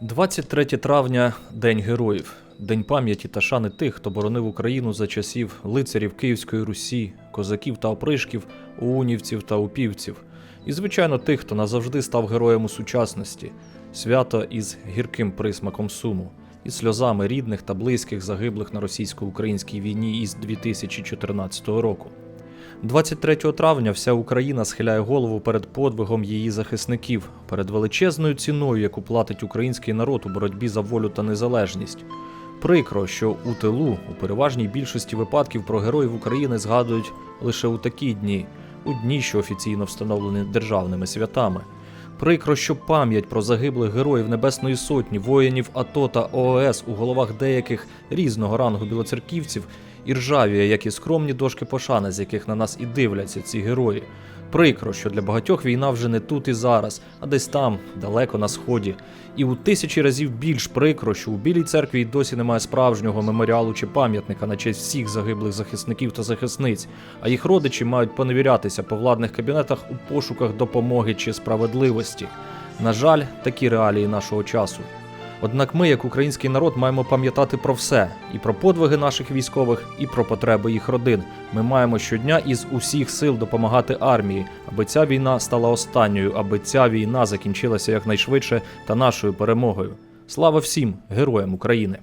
23 травня День героїв, День пам'яті та шани тих, хто боронив Україну за часів лицарів Київської Русі, козаків та опришків, унівців та упівців. І, звичайно, тих, хто назавжди став героєм у сучасності, свято із гірким присмаком суму, і сльозами рідних та близьких загиблих на російсько-українській війні із 2014 року. 23 травня вся Україна схиляє голову перед подвигом її захисників, перед величезною ціною, яку платить український народ у боротьбі за волю та незалежність. Прикро, що у тилу у переважній більшості випадків про героїв України згадують лише у такі дні, у дні, що офіційно встановлені державними святами. Прикро, що пам'ять про загиблих героїв Небесної Сотні, воїнів АТО та ООС у головах деяких різного рангу білоцерківців і ржавіє, як і скромні дошки пошани, з яких на нас і дивляться ці герої. Прикро, що для багатьох війна вже не тут і зараз, а десь там, далеко на сході. І у тисячі разів більш прикро, що у Білій церкві й досі немає справжнього меморіалу чи пам'ятника на честь всіх загиблих захисників та захисниць, а їх родичі мають поневірятися по владних кабінетах у пошуках допомоги чи справедливості. На жаль, такі реалії нашого часу. Однак ми, як український народ, маємо пам'ятати про все і про подвиги наших військових, і про потреби їх родин. Ми маємо щодня із усіх сил допомагати армії, аби ця війна стала останньою, аби ця війна закінчилася якнайшвидше та нашою перемогою. Слава всім героям України!